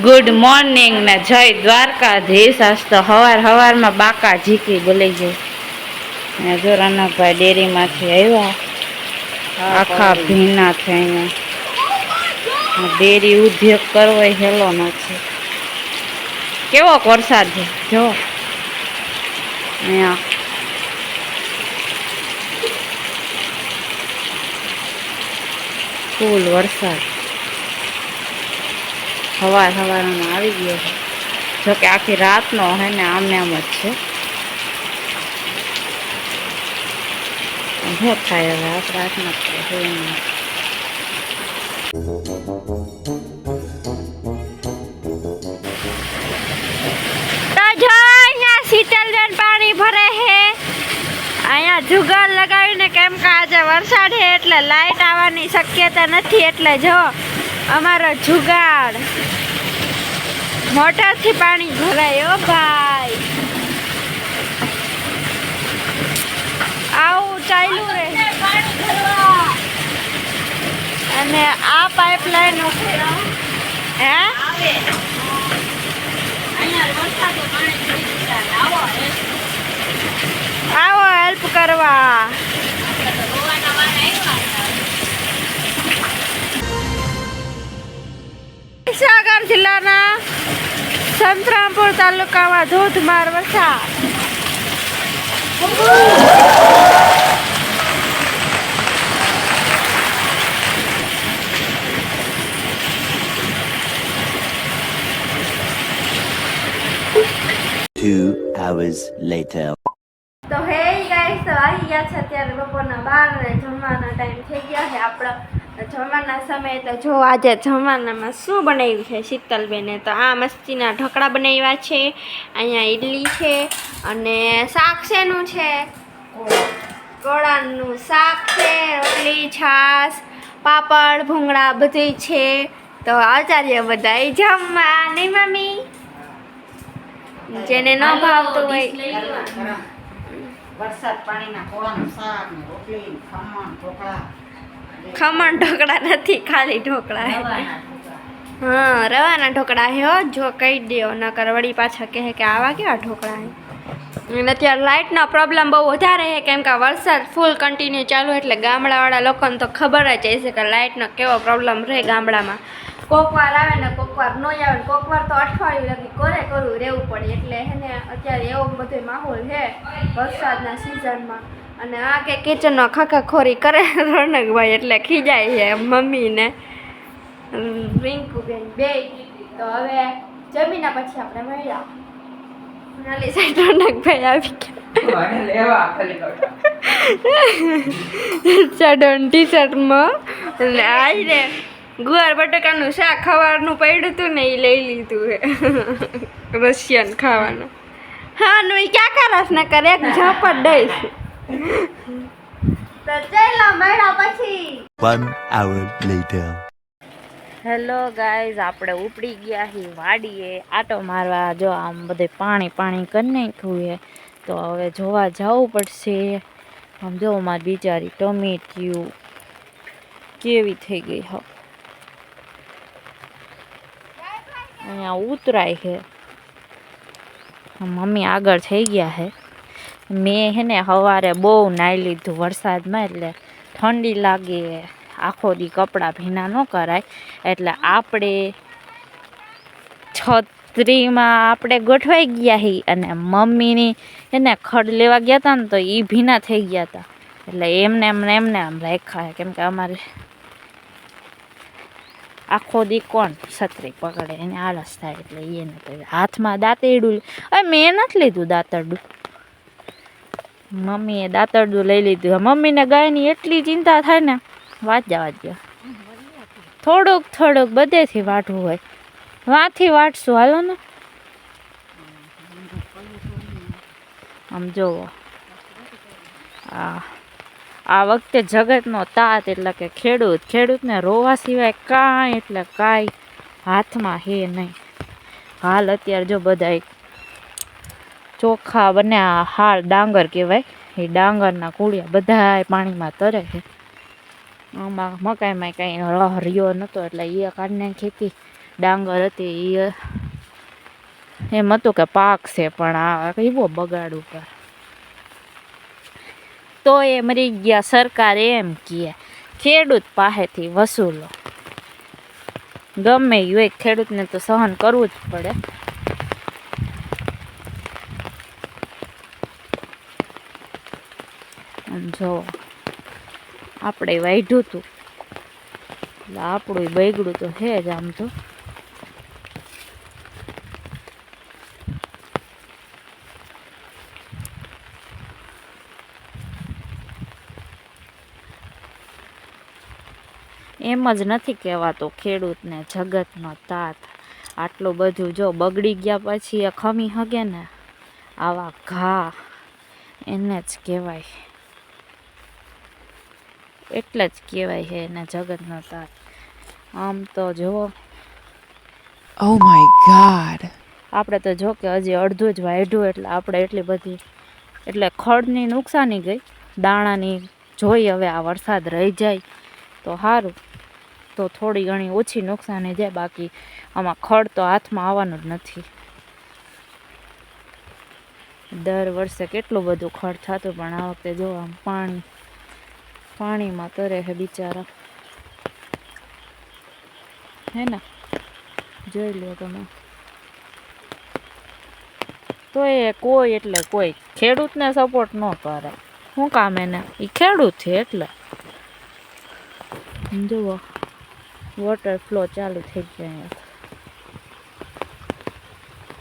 Good morning ને જય દ્વારકાધીશ. આજ તો હવાર હવારમાં બાકા ઝીકી બોલી ગઈ. ને જો રનકભાઈ ડેરીમાંથી આવ્યા. આખા ભીના થઈને. ડેરી ઉદ્યોગ કરવો હેલો નથી કેવો વરસાદ? છે જો. અહીંયા. ફૂલ વરસાદ. સવાર સવારમાં આવી ગયો છે. જોકે આખી રાતનો હે ને આમને આમ જ છે. શું થાય હવે આખી રાતના પાણી ભરે હે અહીંયા જુગાર લગાવીને કેમ કે આજે વરસાદ છે એટલે લાઈટ આવવાની શક્યતા નથી. એટલે જો અમારો જુગાડ. મોટરથી પાણી ભરાય, ઓ ભાઈ. આવું ચાલ્યું રે. અને આ પાઇપલાઇન હે? આવો મહીસાગર જિલ્લાના સંતરામપુર તાલુકામાં ધોધમાર વરસાદ Two hours later. તો હે ગાઈસ તો આવી ગયા છે અત્યારે બપોરના બાર ને જમવાનો ટાઈમ થઈ ગયો છે આપણો જમવાના સમયે તો જો આજે જમવાનામાં શું બનાવ્યું છે શીતલબેને? તો આ મસ્તીના ઢોકળા બનાવ્યા છે અહીંયા ઈડલી છે અને શાક શેનું છે? ગોળાનું શાક છે રોટલી છાશ પાપડ ભૂંગળા બધું છે. તો આચાર્ય બધાય જમવા. નહીં મમ્મી? જેને ન ભાવતું હોય. વરસાદ પાણીના કોળાનું શાક રોટલી ખમણ ઢોકળા. ખમણ ઢોકળા નથી ખાલી ઢોકળા હે. હા રવાના ઢોકળા હે હો જો કહી દો નકર વળી પાછા કહે કે આવા કેવા ઢોકળા હે. અને અત્યારે લાઇટનો પ્રોબ્લેમ બહુ વધારે છે કેમ કે વરસાદ ફૂલ કન્ટિન્યુ ચાલુ એટલે ગામડાવાળા લોકોને તો ખબર જ હશે કે લાઇટનો કેવો પ્રોબ્લેમ રહે ગામડામાં. કોક વાર આવે ને કોક વાર ન આવે ને કોક વાર તો અઠવાડિયું લગી કોને કરવું રહેવું પડે. એટલે હે ને અત્યારે એવો બધો માહોલ છે વરસાદના સિઝનમાં અને આ કે કિચનનો ખખાખોરી કરે રોનકભાઈ એટલે ખીજાય છે મમ્મીને. રિંકુબેન બે તો હવે જમીના પછી આપણે મળ્યા. નાલી સાઈડ રોનકભાઈ આવી ગયા. ટી શર્ટમાં રે ગુવાર બટાકાનું શાક ખવારનું પડ્યું હતું ને એ લઈ લીધું હે. રશિયન ખાવાનું. હા નું ક્યાં કરસ ને કરે? એક ઝપટ દઈશ. તો ચાલો મળ્યા પછી. One hour later. Hello guys આપણે ઉપડી ગયા હી વાડીએ. આટો મારવા જો આમ બધે પાણી પાણી કરી નાખ્યું છે. તો હવે જોવા જવું પડશે. આમ જો મારી બિચારી ટમેટિયું કેવી થઈ ગઈ હો. અહીંયા ઉતરાય છે. મમ્મી આગળ થઈ ગયા છે. મેં હે ને સવારે બહુ નાહી લીધું વરસાદમાં, એટલે ઠંડી લાગે, આખો દી કપડાં ભીના ન કરાય. એટલે આપણે છત્રીમાં આપણે ગોઠવાઈ ગયા હી, અને મમ્મીની એને ખડ લેવા ગયા હતા ને તો એ ભીના થઈ ગયા હતા એટલે એમને એમને એમને આમ રાખ્યા, કેમ કે અમારે આખો દી કોણ છત્રી પકડે, એને આળસ થાય, એટલે એને હાથમાં દાંતેડું હવે મેં નથી લીધું દાંતરડું મમ્મીએ દાંતરડું લઈ લીધું. મમ્મીને ગાયની એટલી ચિંતા થાય ને વાંચ્યા વાંચ્યા થોડુંક થોડુંક બધેથી વાટવું હોય. વાંથી વાટશું, હાલો ને. આમ જોવો. આ આ વખતે જગતનો તાત એટલે કે ખેડૂત, ખેડૂતને રોવા સિવાય કાંઈ એટલે કાંઈ હાથમાં હે નહીં. હાલ અત્યારે જો બધા ચોખા બન્યા હાલ ડાંગર કહેવાય. એ ડાંગરના કુળિયા બધાય પાણીમાં તરે છે. આમાં મકાઈમાં કાંઈ રહ રહ્યો નહોતો એટલે એ કાઢને ખેતી ડાંગર હતી એ એમ હતું કે પાક છે, પણ આ એવો બગાડ ઉપર. તો એ મરી ગયા, સરકાર એમ કહે, ખેડૂત પાસેથી વસૂલો. ગમે એ ખેડૂતને તો સહન કરવું જ પડે. જો, આપણે વાઢ્યું હતું એટલે આપણું બગડ્યું તો છે જ આમ તો. એમ જ નથી કહેવાતો ખેડૂતને જગતનો તાત. આટલું બધું જો બગડી ગયા પછી એ ખમી હગે ને, આવા ઘા, એને જ કહેવાય. એટલે જ કહેવાય છે એના જગતનો તાત આમ તો જુઓ. ઓ માય ગાડ આપણે તો જો કે હજી અડધું જ વાઢ્યું એટલે આપણે એટલી બધી એટલે ખડની નુકસાની ગઈ. દાણાની જોઈ હવે આ વરસાદ રહી જાય તો સારું તો થોડી ઘણી ઓછી નુકસાની જાય બાકી આમાં ખડ તો હાથમાં આવવાનું જ નથી. દર વર્ષે કેટલું બધું ખડ થતું પણ આ વખતે જો આમ પાણી પાણીમાં તરે છે બિચારા. હે ને? જોઈ લો તમે. તો એ કોઈ એટલે કોઈ ખેડૂતને સપોર્ટ ન કરે. શું કામ એને? એ ખેડૂત છે એટલે. જુઓ. વોટર ફ્લો ચાલુ થઈ ગયા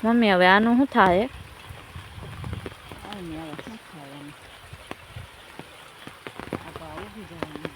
મમ્મી, હવે આનું શું થાય આને હવે શું ખાવાનું? આ તો આ ઊભી જવાનું.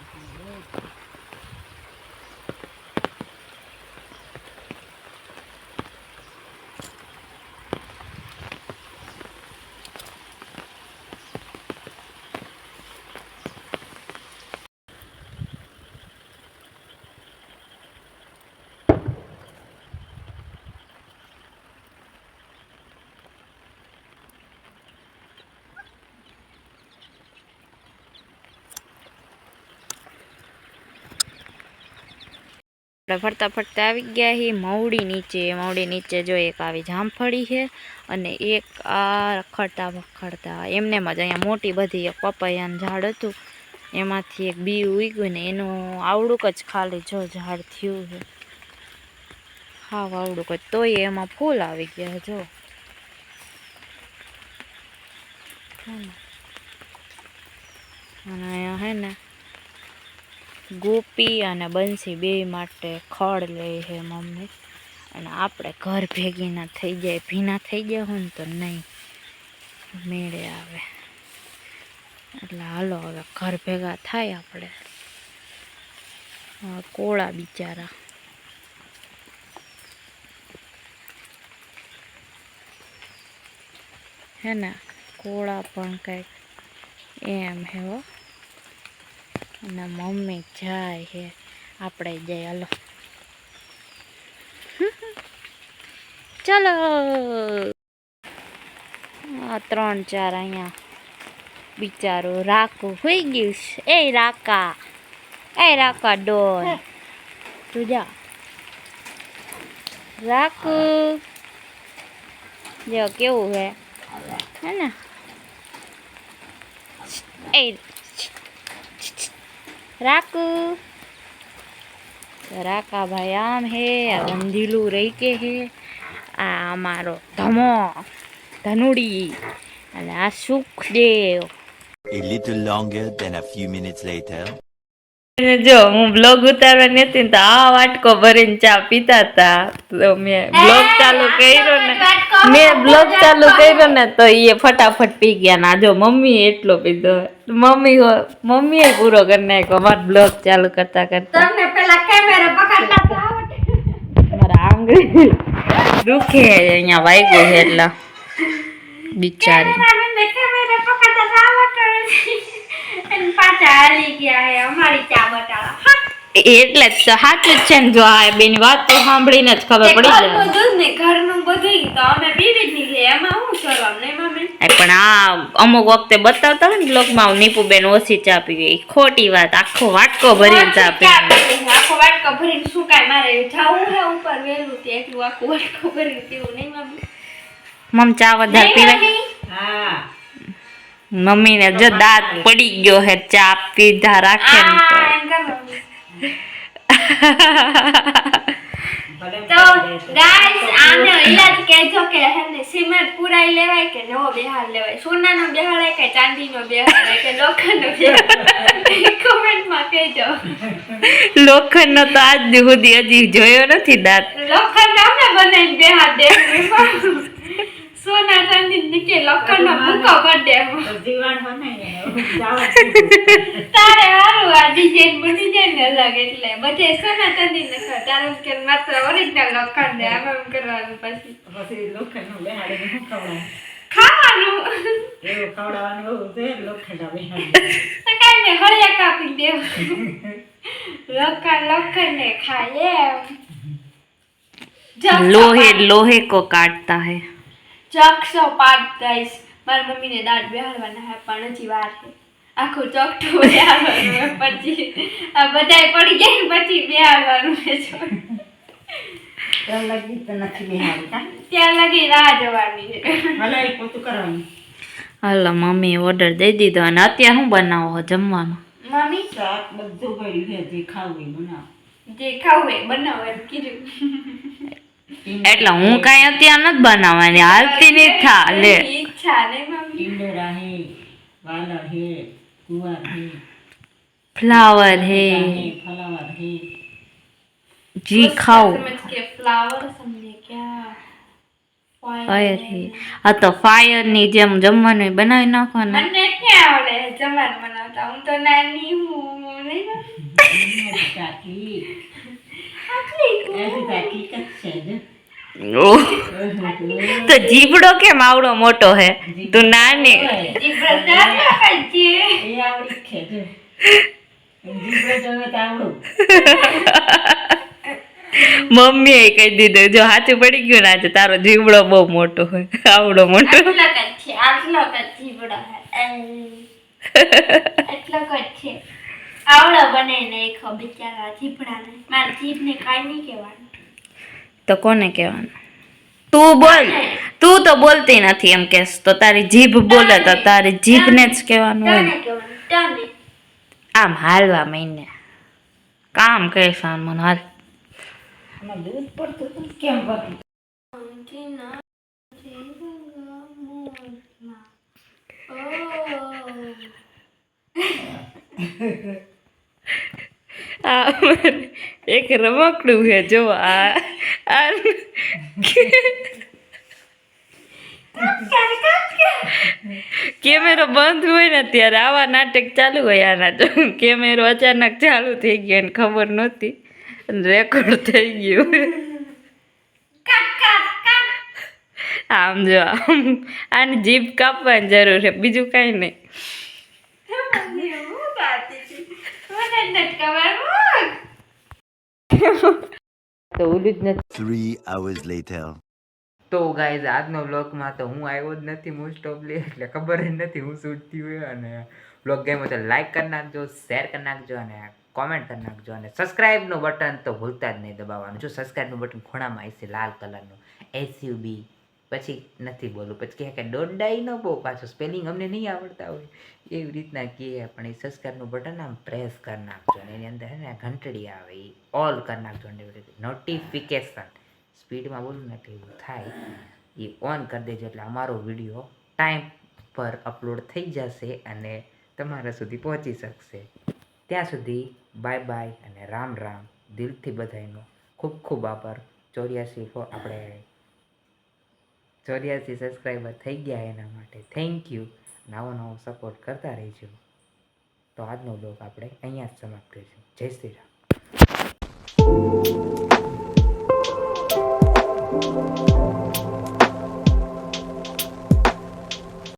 આપણે ફરતા ફરતા આવી ગયા છીએ મવડી નીચે મવડી નીચે જો એક આવી જામફળી છે અને એક આ રખડતા વખડતા. એમને જ અહીંયા મોટી બધી એક પપૈયાનું ઝાડ હતું. એમાંથી એક બી ઉગ્યું ને એનું આવડુંક જ ખાલી જો ઝાડ થયું છે. હા આવડુંક જ. તોય એમાં ફૂલ આવી ગયા જો. અને હે ને ગોપી અને બંસી બે માટે ખડ લે છે મમ્મી. અને આપણે ઘર ભેગી ના થઈ જાય, ભીના થઈ ગયા હોય ને તો નહીં મેળે આવે. એટલે હાલો હવે ઘર ભેગા થાય આપણે. કોળા બિચારા. હે ને, કોળા પણ કંઈક એમ હે હો. અને મમ્મી જાય છે. આપણે જઈ હાલો. ચલો. આ ત્રણ ચાર અહીંયા બિચારું રાખું હોઈ ગયું છે. એ રાકા એ રાકા ડોન. તું જા. રાખુ. જો, કેવું હે હે ને? એ રાખુ રાખા ભાઈ આમ હે આ ગંધીલું રહી કે હે આ અમારો ધમો ધનુડી અને આ Sukhdev A little longer than a few minutes later. જો હું બ્લોગ ઉતારવાની હતી તો આ વાટકો ભરીને ચા પીતા હતા તો મેં બ્લોગ ચાલુ કર્યો ને. મેં બ્લોગ ચાલુ કર્યો ને તો એ ફટાફટ પી ગયા ના. જો મમ્મી એટલો પીધો. મમ્મી મમ્મીએ પૂરો કરી નાખ્યો. અમારો બ્લોગ ચાલુ કરતા કરતા. મારા આંગળી દુખે અહીંયા વાગ્યું છે એટલે. બિચારી. હે એટલે જ સાચું જ છે ને જો આ બેની વાત તો સાંભળીને જ ખબર પડી જાય. ઘરનું ને ઘરનું બધું તો અમે પીવી જ નહીં એમાં શું કરવાનું નહીં મમ્મી પણ આ અમુક વખતે બતાવતા હોય ને બ્લોગમાં નીપુબેન ઓછી ચા પીવી. એ ખોટી વાત આખો વાટકો ભરીને ચા પીવી. આખો વાટકો ભરીને શું કાંઈ મારે જાવું હે ઉપર વેલું તે એટલું આખો વાટકો ભરીને પીવું નહીં મમ્મી મમ ચા વધારે પીવાય હા. મમ્મીને જો દાંત પડી ગયો હે ચા પીધા રાખે ને તો. ગાઈસ આને ઈલાજ કહેજો કે હેને સિમેન્ટ પુરાઈ લેવાય કે નવો બેહાર લેવાય? સોનાનો બેહાડાય કે ચાંદીનો બેહાડાય કે લોખંડનો બેહાડાય કમેન્ટમાં કહેજો. લોખંડનો તો આજ સુધી હજી જોયો નથી દાંત. લોખંડ અમે બનાવીને બેહાર સોના ચાંદી નીચે લોખંડનો ભૂકો કરી દે જીવાણ દીધું. તારે હારું આ ડિઝાઇન બની જાય ને અલગ એટલે. બધે સોના ચાંદી ને તારે કે માત્ર ઓરિજિનલ લોખંડ દે આમ કરવાનું પછી. પછી ખાવાનું. એવું ખવડાવવાનું છે કાંઈ હળિયા કાપી દેવું. લોખંડ લોખંડ ને ખાય એમ. જગસો લોહે કો કાઢતા કો જગસો પાડ ગાઈસ. મારી મમ્મીને દાંત બેહાડવાના હે પણ હજી વાર છે. આખું ચોકઠું બેહાડવાનું પછી આ બધાય પડી ગયા પછી બેહાડવાનું છે. એમ લાગી તો નથી બેહાડી ત્યાં લગી રાહ જવાની છે ભલે એ પોતું કરવાનું. હાલો મમ્મી ઓર્ડર દઈ દીધો અને અત્યારે શું બનાવો જમવાનું? મમ્મી શાક બધું પડ્યું છે જે ખાવું એ બનાવો. જે ખાવું એ બનાવો એમ કીધું. એટલે હું કાંઈ અત્યારે નથી બનાવવાની હાલતી નહીં થા ફ્લાવર હે જી ખાઓ ફાયર હે આ તો ફાયરની જેમ જમવાનું બનાવી નાખવાના મને ક્યાં આવડે જમવાનું બનાવતા હું તો નાની હું નહીં તો જીબડો કેમ આવડો મોટો હે? તું નાની. જીબ્રલ્ટર છે. એ આવડી જ છે જો. જીભે જોવે તો આવડું. મમ્મી એ કહી દીધું જો હાથું પડી ગયું ને આજે તારો જીબડો બહુ મોટો હોય આવડો મોટો આટલો જ છે આટલો જ જીબડો હે. એટલો છે. આવડો બને ને એક બિચારા જીભડાને. મારા જીભને કાંઈ નહીં કહેવાનું. તો કોને કહેવાનું? તું બોલ. તું તો બોલતી નથી એમ કે તો તારી જીભ બોલે તો તારી જીભને જ કહેવાનું તને આમ હાલવા મહિને કામ કહીશ મને હાલ. કેમ આ એક રમકડું છે, જો આ કેમેરો બંધ હોય ને ત્યારે આવા નાટક ચાલુ હોય આના જો. કેમેરો અચાનક ચાલુ થઈ ગયો ને ખબર નહોતી. રેકોર્ડ થઈ ગયું. આમ જો, આમ આની જીભ કાપવાની જરૂર છે, બીજું કાંઈ નહીં. તો ઓલું જ નથી Three hours later. તો ગાઈઝ આજનો બ્લોગમાં તો હું આવ્યો જ નથી મોસ્ટ ઓફલી એટલે ખબર જ નથી હું શૂટ થયું હોય અને બ્લોગ ગમ્યો તો લાઈક કરી નાખજો શેર કરી નાખજો અને કોમેન્ટ કરી નાખજો અને સબસ્ક્રાઈબનું બટન તો ભૂલતા જ નહીં દબાવવાનું જો સબસ્ક્રાઈબનું બટન ખૂણામાં છે લાલ કલરનું એસયુબી પછી નથી બોલું પછી કહે કે ન બહુ પાછું સ્પેલિંગ અમને નહીં આવડતા હોય. એવી રીતના કહે પણ એ સંસ્કારનું બટન આમ પ્રેસ કરી નાખજો અને એની અંદર ને ઘંટડી આવે, એ ઓલ કરી નાખજો નોટિફિકેશન સ્પીડમાં બોલું ને એટલે એવું થાય. એ ઓન કરી દેજો એટલે અમારો વીડિયો ટાઈમ પર અપલોડ થઈ જશે અને તમારા સુધી પહોંચી શકશે. ત્યાં સુધી બાય બાય અને રામ રામ. દિલથી બધાયનો ખૂબ ખૂબ આભાર. ચોર્યાસી આપણે ચોર્યાસી સબસ્ક્રાઈબર થઈ ગયા એના માટે. થેન્ક યુ નવો નવો સપોર્ટ કરતા રહીજો. તો આજનો બ્લોગ આપણે અહીંયા જ સમાપ્ત કરીશું. જય શ્રી રામ.